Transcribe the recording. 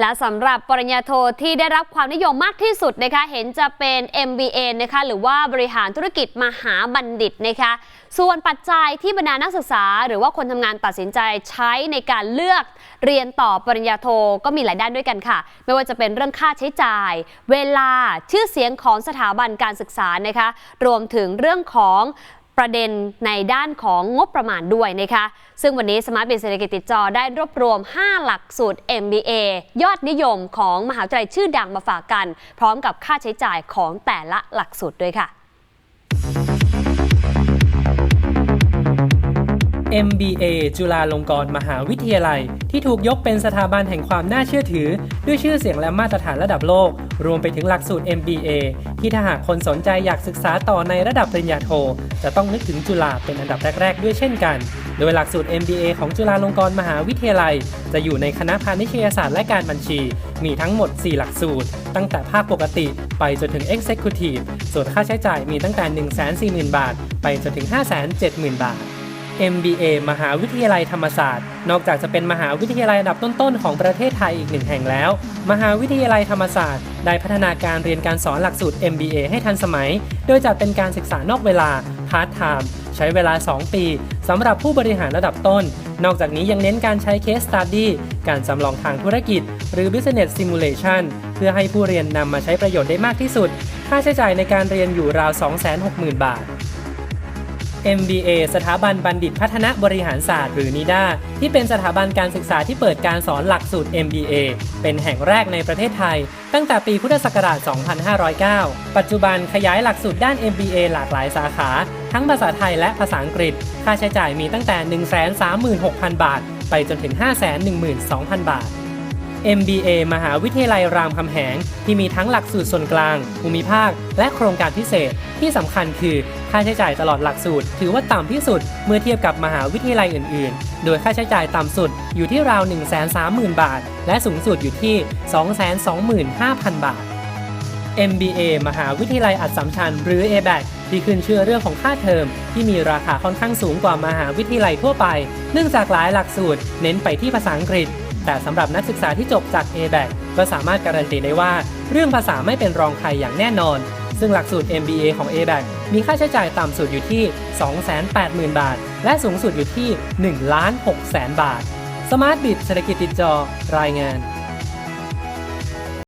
และสำหรับปริญญาโทที่ได้รับความนิยมมากที่สุดนะคะเห็นจะเป็น MBA นะคะหรือว่าบริหารธุรกิจมหาบัณฑิตนะคะส่วนปัจจัยที่บรรดานักศึกษา หรือว่าคนทำงานตัดสินใจใช้ในการเลือกเรียนต่อปริญญาโทก็มีหลายด้านด้วยกันค่ะ ไม่ว่าจะเป็นเรื่องค่าใช้จ่าย เวลาชื่อเสียงของสถาบันการศึกษานะคะรวมถึงเรื่องของ ประเด็นในด้านของงบประมาณด้วยนะคะ ซึ่งวันนี้สมาร์ทบินเศรษฐกิจติดจอได้รวบรวม 5 หลักสูตร MBA ยอดนิยมของมหาวิทยาลัยชื่อดังมาฝากกัน พร้อมกับค่าใช้จ่ายของแต่ละหลักสูตรด้วยค่ะ MBA จุฬาลงกรณ์มหาวิทยาลัย ที่ถูกยกเป็นสถาบันแห่งความน่าเชื่อถือ ด้วยชื่อเสียงและมาตรฐานระดับโลก รวมไปถึงหลักสูตร MBA ที่ถ้าหากคนสนใจอยากศึกษาต่อในระดับปริญญาโท จะต้องนึกถึงจุฬาเป็นอันดับแรก ๆ ด้วยเช่นกัน โดยหลักสูตร MBA ของจุฬาลงกรณ์มหาวิทยาลัย จะอยู่ในคณะพาณิชยศาสตร์และการบัญชี มีทั้งหมด 4 หลักสูตร ตั้งแต่ภาคปกติไปจนถึง Executive ส่วนค่าใช้จ่ายมีตั้งแต่ 140,000 บาท ไปจนถึง 570,000 บาท MBA มหาวิทยาลัยธรรมศาสตร์ นอกจากจะเป็นมหาวิทยาลัยอันดับต้นๆของประเทศไทยอีกหนึ่งแห่งแล้ว มหาวิทยาลัยธรรมศาสตร์ ได้พัฒนาการเรียนการสอนหลักสูตร MBA ให้ทันสมัย โดยจัดเป็นการศึกษานอกเวลาพาร์ทไทม์ใช้เวลา 2 ปีสำหรับผู้บริหารระดับต้น นอกจากนี้ยังเน้นการใช้ Case Study การจำลองทางธุรกิจ หรือ Business Simulation เพื่อให้ผู้เรียนนำมาใช้ประโยชน์ได้มากที่สุด ค่าใช้จ่ายในการเรียนอยู่ราว 260,000 บาท MBA สถาบันบัณฑิตพัฒนบริหารศาสตร์หรือนิด้าที่เป็นสถาบันการศึกษาที่เปิดการสอนหลักสูตร MBA เป็นแห่งแรกในประเทศไทย ตั้งแต่ปีพุทธศักราช 2509 ปัจจุบันขยายหลักสูตรด้าน MBA หลากหลายสาขา ทั้งภาษาไทยและภาษาอังกฤษ ค่าใช้จ่ายมีตั้งแต่ 136,000 บาท ไปจนถึง 512,000 บาท MBA มหาวิทยาลัยรามคำแหง ที่มีทั้งหลักสูตรส่วนกลาง ภูมิภาค และโครงการพิเศษ ที่สำคัญคือค่าใช้จ่ายตลอดหลักสูตร ถือว่าต่ำที่สุดเมื่อเทียบกับมหาวิทยาลัยอื่น ๆ โดยค่าใช้จ่ายต่ำสุดอยู่ที่ราว 130,000 บาท และสูงสุดอยู่ที่ 225,000 บาท MBA มหาวิทยาลัยอัสสัมชัญหรือ ABAC ที่ขึ้นชื่อเรื่องของค่าเทอม ที่มีราคาค่อนข้างสูงกว่ามหาวิทยาลัยทั่วไป เนื่องจากหลายหลักสูตร เน้นไปที่ภาษาอังกฤษ แต่สำหรับนักศึกษาที่จบจาก ABAC ก็สามารถการันตีได้ว่า เรื่องภาษาไม่เป็นรองใครอย่างแน่นอน ซึ่งหลักสูตร MBA ของ ABAC มีค่าใช้จ่ายต่ำสุดอยู่ที่ 280,000 บาท และสูงสุดอยู่ที่1ล้าน6แสนบาทสมาร์ทบิตเศรษฐกิจติดจอรายงาน